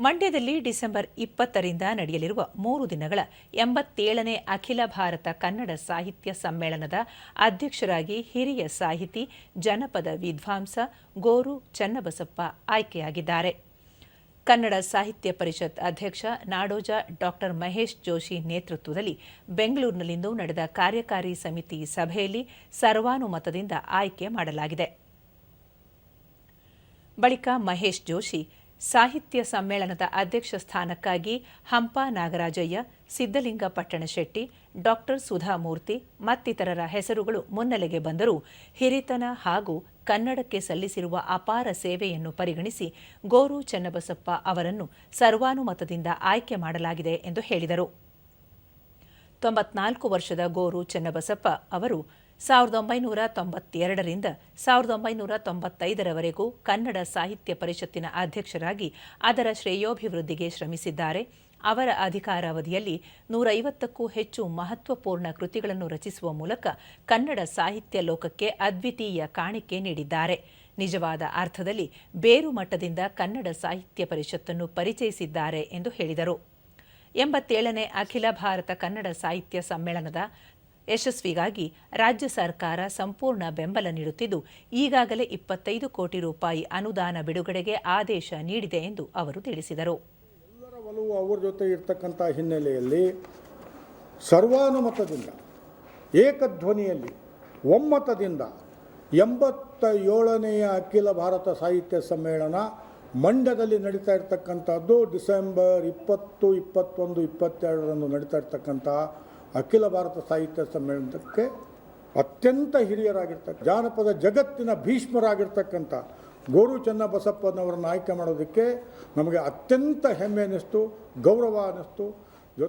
ಮಂಡ್ಯದಲ್ಲಿ ಡಿಸೆಂಬರ್ ಇಪ್ಪತ್ತರಿಂದ ನಡೆಯಲಿರುವ ಮೂರು ದಿನಗಳ ಎಂಬತ್ತೇಳನೇ ಅಖಿಲ ಭಾರತ ಕನ್ನಡ ಸಾಹಿತ್ಯ ಸಮ್ಮೇಳನದ ಅಧ್ಯಕ್ಷರಾಗಿ ಹಿರಿಯ ಸಾಹಿತಿ ಜನಪದ ವಿದ್ವಾಂಸ ಗೋರು ಚನ್ನಬಸಪ್ಪ ಆಯ್ಕೆಯಾಗಿದ್ದಾರೆ. ಕನ್ನಡ ಸಾಹಿತ್ಯ ಪರಿಷತ್ ಅಧ್ಯಕ್ಷ ನಾಡೋಜ ಡಾಕ್ಟರ್ ಮಹೇಶ್ ಜೋಶಿ ನೇತೃತ್ವದಲ್ಲಿ ಬೆಂಗಳೂರಿನಲ್ಲಿಂದು ನಡೆದ ಕಾರ್ಯಕಾರಿ ಸಮಿತಿ ಸಭೆಯಲ್ಲಿ ಸರ್ವಾನುಮತದಿಂದ ಆಯ್ಕೆ ಮಾಡಲಾಗಿದೆ. ಬಳಿಕ ಮಹೇಶ್ ಜೋಶಿ ಸಾಹಿತ್ಯ ಸಮ್ಮೇಳನದ ಅಧ್ಯಕ್ಷ ಸ್ಥಾನಕ್ಕಾಗಿ ಹಂಪ ನಾಗರಾಜಯ್ಯ ಸಿದ್ದಲಿಂಗ ಪಟ್ಟಣಶೆಟ್ಟಿ ಡಾಕ್ಟರ್ ಸುಧಾಮೂರ್ತಿ, ಮತ್ತಿತರರ ಹೆಸರುಗಳು ಮುನ್ನೆಲೆಗೆ ಬಂದರೂ ಹಿರಿತನ ಹಾಗೂ ಕನ್ನಡಕ್ಕೆ ಸಲ್ಲಿಸಿರುವ ಅಪಾರ ಸೇವೆಯನ್ನು ಪರಿಗಣಿಸಿ ಗೋರು ಚನ್ನಬಸಪ್ಪ ಅವರನ್ನು ಸರ್ವಾನುಮತದಿಂದ ಆಯ್ಕೆ ಮಾಡಲಾಗಿದೆ ಎಂದು ಹೇಳಿದರು. ತೊಂಬತ್ನಾಲ್ಕು ವರ್ಷದ ಗೋರು ಚನ್ನಬಸಪ್ಪ ಅವರು ಸಾವಿರದ ಒಂಬೈನೂರ ತೊಂಬತ್ತೆರಡರಿಂದ ಸಾವಿರದ ಒಂಬೈನೂರ ತೊಂಬತ್ತೈದರವರೆಗೂ ಕನ್ನಡ ಸಾಹಿತ್ಯ ಪರಿಷತ್ತಿನ ಅಧ್ಯಕ್ಷರಾಗಿ ಅದರ ಶ್ರೇಯೋಭಿವೃದ್ಧಿಗೆ ಶ್ರಮಿಸಿದ್ದಾರೆ. ಅವರ ಅಧಿಕಾರಾವಧಿಯಲ್ಲಿ ನೂರೈವತ್ತಕ್ಕೂ ಹೆಚ್ಚು ಮಹತ್ವಪೂರ್ಣ ಕೃತಿಗಳನ್ನು ರಚಿಸುವ ಮೂಲಕ ಕನ್ನಡ ಸಾಹಿತ್ಯ ಲೋಕಕ್ಕೆ ಅದ್ವಿತೀಯ ಕಾಣಿಕೆ ನೀಡಿದ್ದಾರೆ. ನಿಜವಾದ ಅರ್ಥದಲ್ಲಿ ಬೇರು ಮಟ್ಟದಿಂದ ಕನ್ನಡ ಸಾಹಿತ್ಯ ಪರಿಷತ್ತನ್ನು ಪರಿಚಯಿಸಿದ್ದಾರೆ ಎಂದು ಹೇಳಿದರು. ಎಂಬತ್ತೇಳನೇ ಅಖಿಲ ಭಾರತ ಕನ್ನಡ ಸಾಹಿತ್ಯ ಸಮ್ಮೇಳನದ ಯಶಸ್ವಿಗಾಗಿ ರಾಜ್ಯ ಸರ್ಕಾರ ಸಂಪೂರ್ಣ ಬೆಂಬಲ ನೀಡುತ್ತಿದ್ದು, ಈಗಾಗಲೇ ಇಪ್ಪತ್ತೈದು ಕೋಟಿ ರೂಪಾಯಿ ಅನುದಾನ ಬಿಡುಗಡೆಗೆ ಆದೇಶ ನೀಡಿದೆ ಎಂದು ಅವರು ತಿಳಿಸಿದರು. ಒಲವು ಅವ್ರ ಜೊತೆ ಇರ್ತಕ್ಕಂಥ ಹಿನ್ನೆಲೆಯಲ್ಲಿ ಸರ್ವಾನುಮತದಿಂದ, ಏಕಧ್ವನಿಯಲ್ಲಿ, ಒಮ್ಮತದಿಂದ ಎಂಬತ್ತ ಏಳನೆಯ ಅಖಿಲ ಭಾರತ ಸಾಹಿತ್ಯ ಸಮ್ಮೇಳನ ಮಂಡ್ಯದಲ್ಲಿ ನಡೀತಾ ಇರ್ತಕ್ಕಂಥದ್ದು ಡಿಸೆಂಬರ್ ಇಪ್ಪತ್ತು, ಇಪ್ಪತ್ತೊಂದು, ಇಪ್ಪತ್ತೆರಡರಂದು ನಡೀತಾ ಇರ್ತಕ್ಕಂಥ ಅಖಿಲ ಭಾರತ ಸಾಹಿತ್ಯ ಸಮ್ಮೇಳನಕ್ಕೆ ಅತ್ಯಂತ ಹಿರಿಯರಾಗಿರ್ತಕ್ಕ, ಜಾನಪದ ಜಗತ್ತಿನ ಭೀಷ್ಮರಾಗಿರ್ತಕ್ಕಂಥ ಗೋರು ಚನ್ನಬಸಪ್ಪನವರನ್ನು ಆಯ್ಕೆ ಮಾಡೋದಕ್ಕೆ ನಮಗೆ ಅತ್ಯಂತ ಹೆಮ್ಮೆ ಅನ್ನಿಸ್ತು, ಗೌರವ ಅನ್ನಿಸ್ತು.